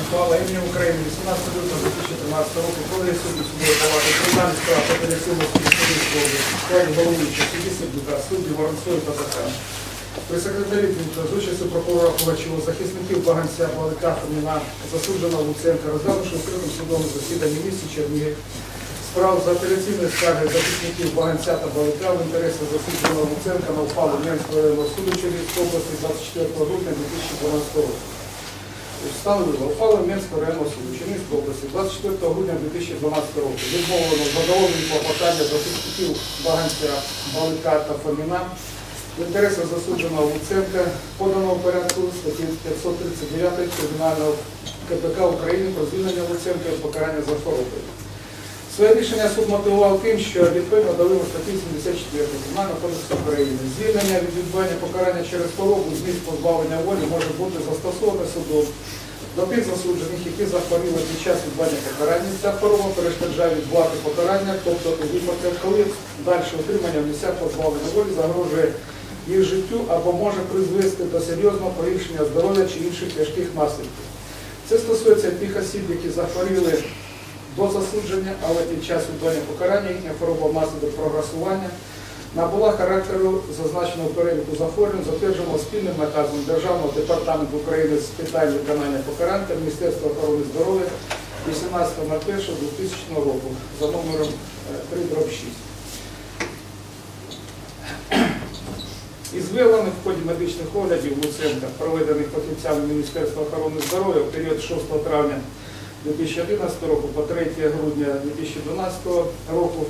Ухвала імені України 18 лютого 2013 року коли суду судової палати кримінальних справ апеляційного суду Судівської області, складі головуючого судді Сердюка, судді Воронцової та Захарова. При секретарі Дмитра з участю прокурора Ковачова, захисників Баганця, Балика, Фоміна, засудженого Луценка, розглянувши в судовому засіданні місті Чернігів, справ за апеляційної скарги захисників Баганця та Балика в інтересах засудженого Луценка на ухвалу Менського районного суду Чернігівської області 24 грудня 2012 року. Встановлено ухвалу Менського районного суду Чернігівської області 24 грудня 2012 року. Відмовлено задоволені клопотання захисників Баганця, Балика та Фоміна в інтересах засудженого Луценка поданого порядку статті 539 Кримінального КПК України про звільнення Луценка від покарання за хворобою. Своє рішення суд мотивував тим, що відповідно до вимог статті 74 Кримінального кодексу України звільнення від відбування покарання через хворобу місць позбавлення волі може бути застосоване судом до тих засуджених, які захворіли під час відбування покарання. Ця хвороба перешкоджає відбувати покарання, тобто у випадках, коли далі отримання в місцях позбавлення волі загрожує їх життю або може призвести до серйозного погіршення здоров'я чи інших тяжких наслідків. Це стосується тих осіб, які захворіли до засудження, але під час відбування покарання їхня хвороба внаслідок прогресування набула характеру зазначеного переліку захворювань, затвердженого спільним наказом Державного департаменту України з питань виконання покарань та Міністерства охорони здоров'я 18.01.2000 року за номером 3 6. Із виявлених в ході медичних оглядів в Луценка, проведених фахівцями Міністерства охорони здоров'я в період 6 травня 2011 року по 3 грудня 2012 року,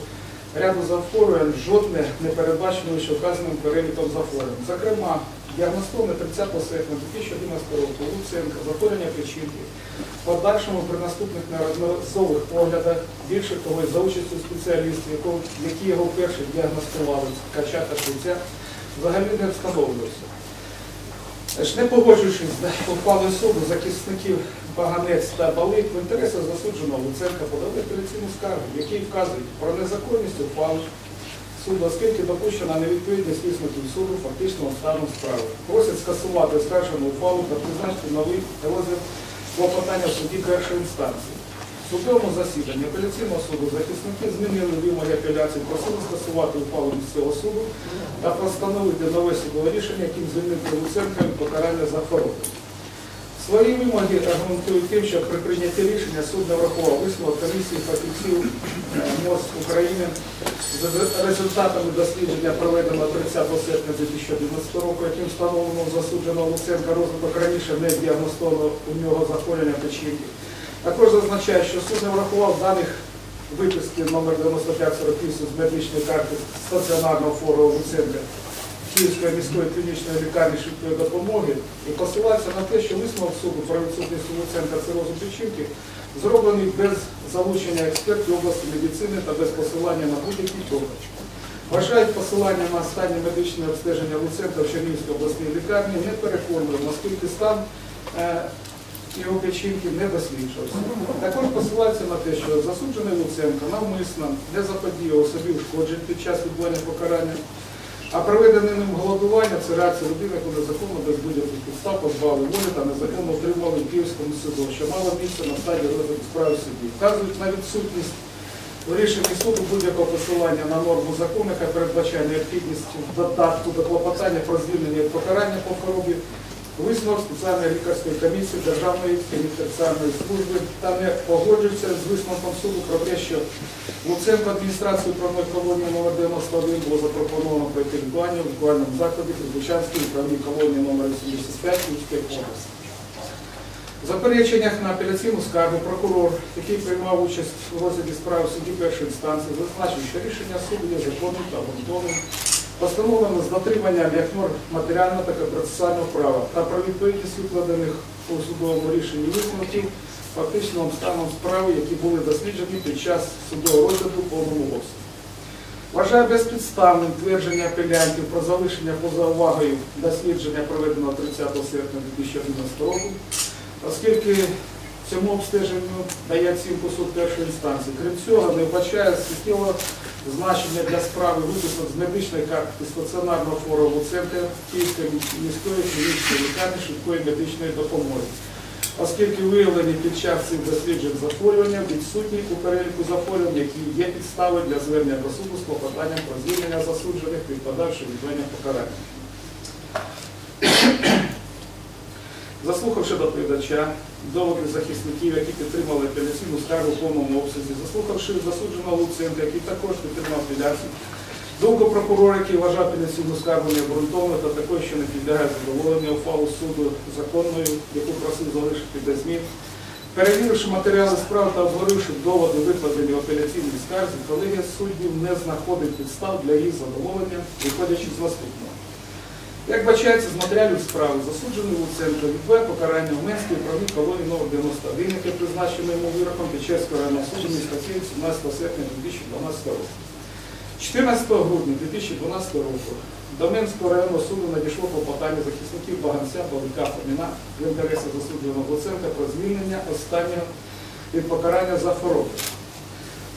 ряду захворювань жодне не передбачено вищевказаним переліком захворювань. Зокрема, діагностоване 30 серпня 2011 року Луценка, захворювання печінки, подальшому при наступних неодноразових оглядах, більше того, за участю спеціалістів, які його вперше діагностували, кача та взагалі не встановлювався. Не погоджуючись з ухвалою суду захисників Баганець та Балик в інтересах засудженого Луценка подали апеляційну скаргу, в якій вказують про незаконність ухвали суду, оскільки допущена невідповідність висновків суду фактичного стану справи. Просять скасувати оскаржену ухвалу та призначити новий розгляд клопотання в суді першої інстанції. Судовому засіданні апеляційного суду захисники змінили вимоги апеляції, просили скасувати ухвалу місцевого суду та постановити нове судове рішення, яким звільнити Луценка від покарання за хворобу. Свої вимоги аргументують тим, що при прийнятті рішення суд не врахував висновок комісії фахівців е, МОЗ України за результатами дослідження, проведеного 30 серпня 2011 року, яким встановлено засудженого Луценка розвиток раніше не діагностовано у нього захворювання печінки. Також зазначає, що суд не врахував даних виписки номер 9548 з медичної карти стаціонарного фору Луценка Київської міської клінічної лікарні швидкої допомоги і посилається на те, що висновок суду про відсутність у Луценка цирозу печінки зроблений без залучення експертів області медицини та без посилання на будь-який доказ. Вважають посилання на останнє медичне обстеження Луценка в Чернігівській обласній лікарні непереконливим, оскільки стан е, його печінки не досліджувався. Також посилається на те, що засуджений Луценко навмисно не заподіяв собі ушкоджень під час відбування покарання, а проведене ним голодування це реакція людини, яку незаконно без будь-яких підстав позбавили волі та незаконно отримали в Київському суду, що мало місце на стадії розгляду справи в суді. Вказують на відсутність у рішенні суду будь-якого посилання на норму закону, яка передбачає необхідність додатку до клопотання про звільнення від покарання по хворобі, висновок спеціальної лікарської комісії Державної пенітенціарної служби та не погоджується з висновком суду про те, що Луценко адміністрацію правної колонії номер 91 було запропоновано пройти лікування в лікувальному закладі Прибучанській управлінні колонії номер 85 Київської області. В запереченнях на апеляційну скаргу прокурор, який приймав участь у розгляді справи в суді першої інстанції, зазначив, що рішення суду є законним та обґрунтованим, постановлено з дотриманням як норм матеріального та процесуального права та про відповідність викладених у судовому рішенні висновків фактичним станом справи, які були досліджені під час судового розгляду повному обсязі. Вважає безпідставним твердження апелянтів про залишення поза увагою дослідження, проведеного 30 серпня 2011 року, оскільки цьому обстеженню дає оцінку суд першої інстанції. Крім цього, не вбачає суттєво значення для справи виписок з медичної карти стаціонарного хворого центру Київської міської клінічної лікарні швидкої медичної допомоги. Оскільки виявлені під час цих досліджень захворювання відсутні у переліку захворювань, які є підстави для звернення до суду з клопотанням про звільнення засуджених від подальшого відведення покарання. Заслухавши доповідача, доводи захисників, які підтримали апеляційну скаргу в повному обсязі, заслухавши засудженого Луценка, який також підтримав апеляцію, думку прокурора, який вважав апеляційну скаргу необґрунтованою та такою, що не підлягає задоволенню ухвалу суду законною, яку просив залишити без змін, перевіривши матеріали справи та обговоривши доводи, викладені в апеляційній скарзі, колегія суддів не знаходить підстав для їх задоволення, виходячи з наступного. Як бачається з матеріалів справи, засуджений Луценко відбуває покарання в Менській правій колонії номер 91, яке призначено йому вироком Печерського районного суду міста Київ 17 серпня 2012 року. 14 грудня 2012 року до Менського районного суду надійшло клопотання захисників Баганця Павлика Фоміна в інтересах засудженого Луценка про звільнення останнього від покарання за хвороби.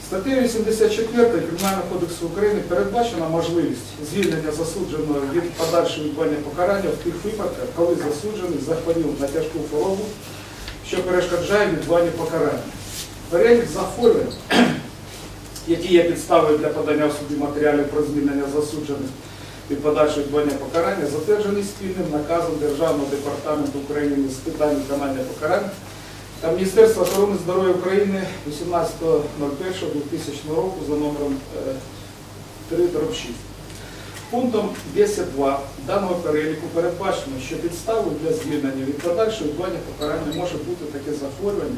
Статтею 84 Кримінального кодексу України передбачена можливість звільнення засудженого від подальшого відбування покарання в тих випадках, коли засуджений захворів на тяжку хворобу, що перешкоджає відбуванню покарання. Перелік захворювань, які є підставою для подання в суді матеріалів про звільнення засуджених від подальшого відбування покарання, затверджений спільним наказом Державного департаменту України з питань виконання покарань та Міністерства охорони здоров'я України 18.01.2000 року за номером 3 6. Пунктом 10.2 даного переліку передбачено, що підставою для звільнення від подальшого відбування покарання може бути таке захворювання,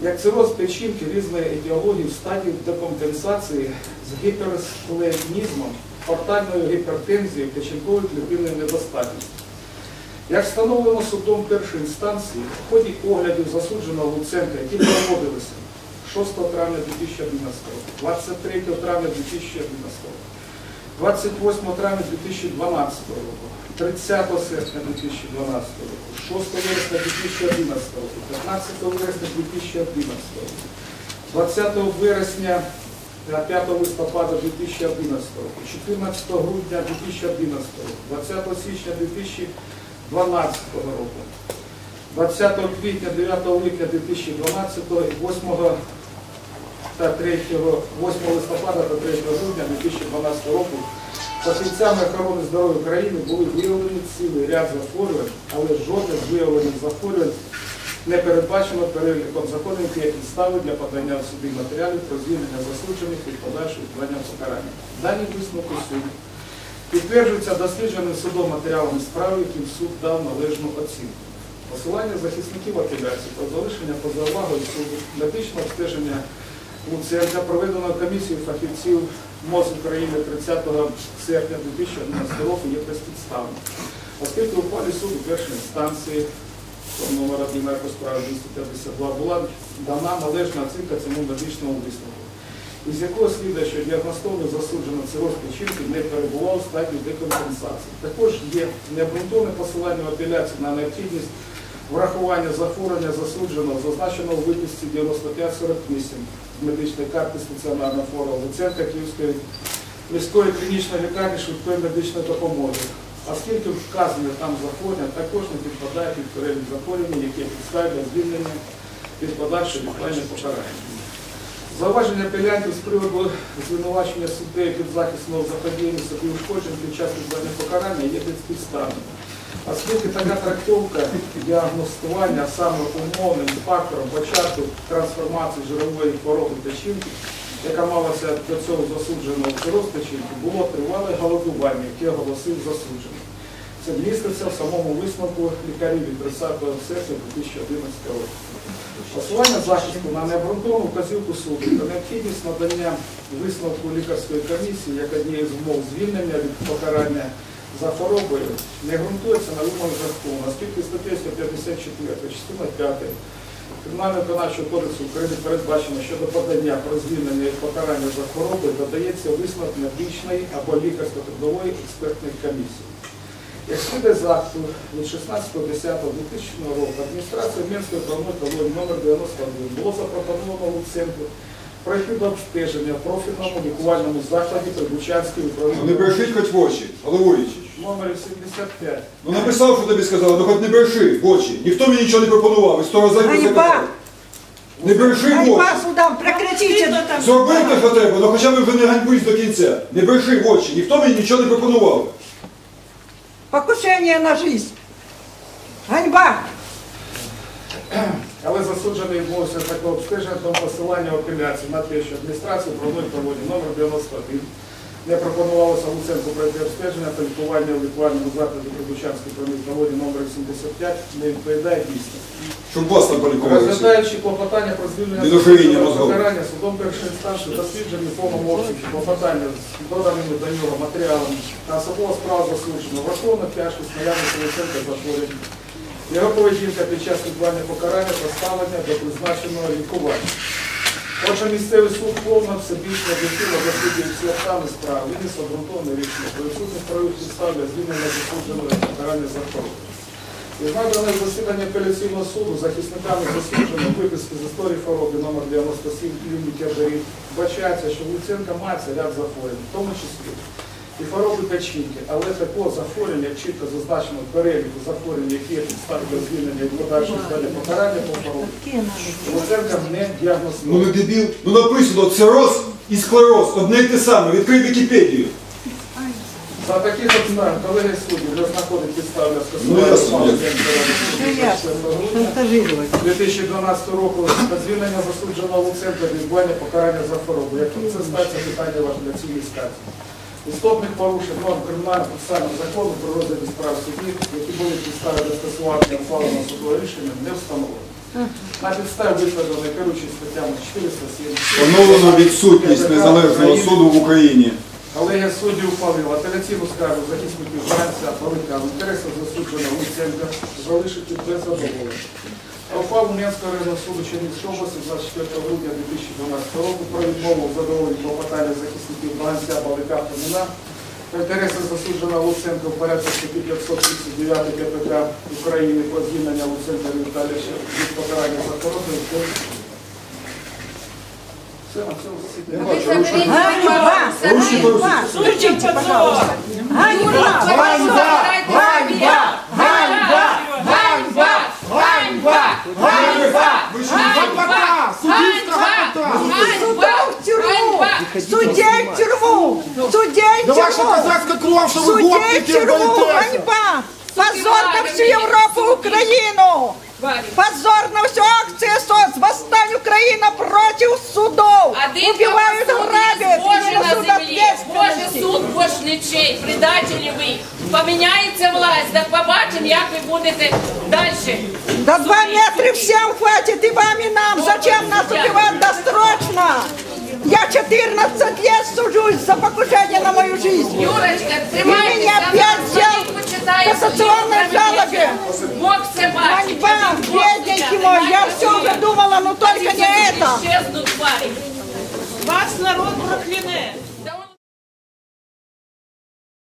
як цироз печінки різної етіології в стадії декомпенсації з гіперсплетнізмом, портальною гіпертензією, печінковою клітинною недостатністю. Як встановлено судом першої інстанції, в ході оглядів засудженого Луценка, які проводилися 6 травня 2011 року, 23 травня 2011 року, 28 травня 2012 року, 30 серпня 2012 року, 6 вересня 2011 року, 15 вересня 2011 року, 20 вересня 5 листопада 2011 року, 14 грудня 2011 року, 20 січня 2012 року, 20 квітня, 9 липня 2012 і 8 та 3, 8 листопада та 3 грудня 2012 року фахівцями охорони здоров'я України були виявлені цілий ряд захворювань, але жодне з виявлених захворювань не передбачено переліком законів, які підстави для подання в суді матеріалів про звільнення засуджених від подальшого відбування покарання. Дані висновки суду підтверджуються дослідженим судом матеріалами справи, яким суд дав належну оцінку. Посилання захисників апеляції про залишення поза увагою суду, медичне обстеження Луценка, проведено комісією фахівців МОЗ України 30 серпня 2011 року є безпідставним. Оскільки у ухвалі суду першої інстанції номер 1 по справі 252 була дана належна оцінка цьому медичному висновку, із якого слідує, що діагностовано засуджено цироз печінки не перебував у стадії декомпенсації. Також є необґрунтоване посилання в апеляції на необхідність врахування захворювання засудженого, зазначеного в виписці 9548 з медичної карти стаціонарного фору Луценка Київської міської клінічної лікарні швидкої медичної допомоги. Оскільки вказане там захворювання також не підпадає під перелік захворювань, які підстави для звільнення від подальшого відклання покарання. Зауваження апелянтів з приводу звинувачення суддею під захисного заподіяння собі ушкоджень під час відбування покарання є безпідставним. Оскільки така трактовка діагностування саме умовним фактором початку трансформації жирової хвороби печінки, яка малася до цього засудженого цироз печінки, було тривале голодування, яке оголосив засуджений. Це міститься в самому висновку лікарів від 30 серпня 2011 року. Посилання захисту на необґрунтовану вказівку суду та необхідність надання висновку лікарської комісії як однієї з умов звільнення від покарання за хворобою не ґрунтується на вимоги закону, оскільки статтею 154 частина 5 Кримінального виконавчого кодексу України передбачено, що до подання про звільнення від покарання за хворобою додається висновок медичної або лікарсько-трудової експертної комісії. Як слідує з акту від 16.10.2000 року адміністрація Мінської правової колонії номер 91 було запропоновано Луценку пройти до обстеження в профільному лікувальному закладі Прибучанської Ну не управління брешіть хоч в очі, головуючий. номер 75. Ну написав, що тобі сказали, ну хоч не бреши в очі. Ніхто мені нічого не пропонував, і сто разів не Ганьба! Не бреши в очі. Ганьба судам, прекратите! Зробив те, що треба, ну хоча б вже не ганьбусь до кінця. Не бреши в очі, ніхто мені нічого не пропонував. Покушение на жизнь! Ганьба! Але засуджений відмовився такого обстеження до посилання апеляції на те, що адміністрація проводить проводить номер 91. Не пропонувалося Луценку пройти обстеження та лікування у лікувальному закладі Прибучанської проводі номер 75 не відповідає дійсності. Щоб вас там полікували. Розглядаючи клопотання про звільнення покарання судом першої інстанції досліджені в повному обсязі клопотання з доданими до нього матеріалами та особова справа засудженого. Враховано тяжкість наявності Луценка захворювання. Його поведінка під час відбування покарання та ставлення до призначеного лікування. Отже, місцевий суд повно всебічно об'єктивно досліджує всі обставини справи. Він із обґрунтоване рішення про відсутність правових підстав для звільнення засудженого покарання за корупцію. І надане засідання апеляційного суду захисниками засуджених виписки з історії хвороби номер 97 клініки Аберів вбачається, що в Луценка мається ряд захворювань, в тому числі і хвороби печінки, але такого захворювання, як чітко зазначено в переліку захворювань, які є підстави для звільнення від подальшого стадії покарання по хворобі, Луценка не Ну діагностовано. не дебіл. Ну написано цироз і склероз, одне й те саме. Відкрий Вікіпедію. За таких обставин колеги суддів не знаходить підстав для Ну, скасування ясно. грудня Шантажировать. 2012 року та звільнення засудженого Луценка відбування покарання за хворобу. Яким це стається питання в апеляційній скарзі? Істотних порушень норм кримінального процесуального закону про розгляді справ судів, які були підстави для скасування ухваленого судового рішення, не встановлено. На підставі викладеної керуючої статтями 407 Поновлено відсутність незалежного суду в Україні. Колегія суддів ухвалила апеляційну скаргу захисників Франція Павлика в інтересах засудженого Луценка залишити без задоволення. А ухвалу Менського районного суду Чернігівської області 24 грудня 2012 року про відмову в задоволенні клопотання захисників Франція Павлика Фоміна в інтересах засудженого Луценка в порядку статті 539 КПК України про звільнення Луценка Віталійовича від покарання за засідання. Ганьба! Ганьба! Ганьба! Ганьба! Ганьба! Ганьба! Ганьба! Ганьба! Судей в тюрьму! Судей в Да ваша тюрьму! казацька кров, що ви Судей в гопники, тюрьму! Ганьба! Позор на всю Європу, Украину! Позор на всю акцию СОС! Восстань Украина против судов! Один Убивают, грабят! Боже на землі, Боже суд ваш нічий, предателі ви. Поміняється власть, так побачимо, як ви будете далі. Да два метра всем хватит, и вам, и нам! Зачем нас убивать досрочно? Я 14 лет сужусь за покушение на мою жизнь! Юрочка, И тримайтеся, меня опять взял кассационной свої жалобе! Бог все бачить. Ганьба, бедненький мой, я все уже думала, но только не это! Исчезнут. Вас народ прокляне.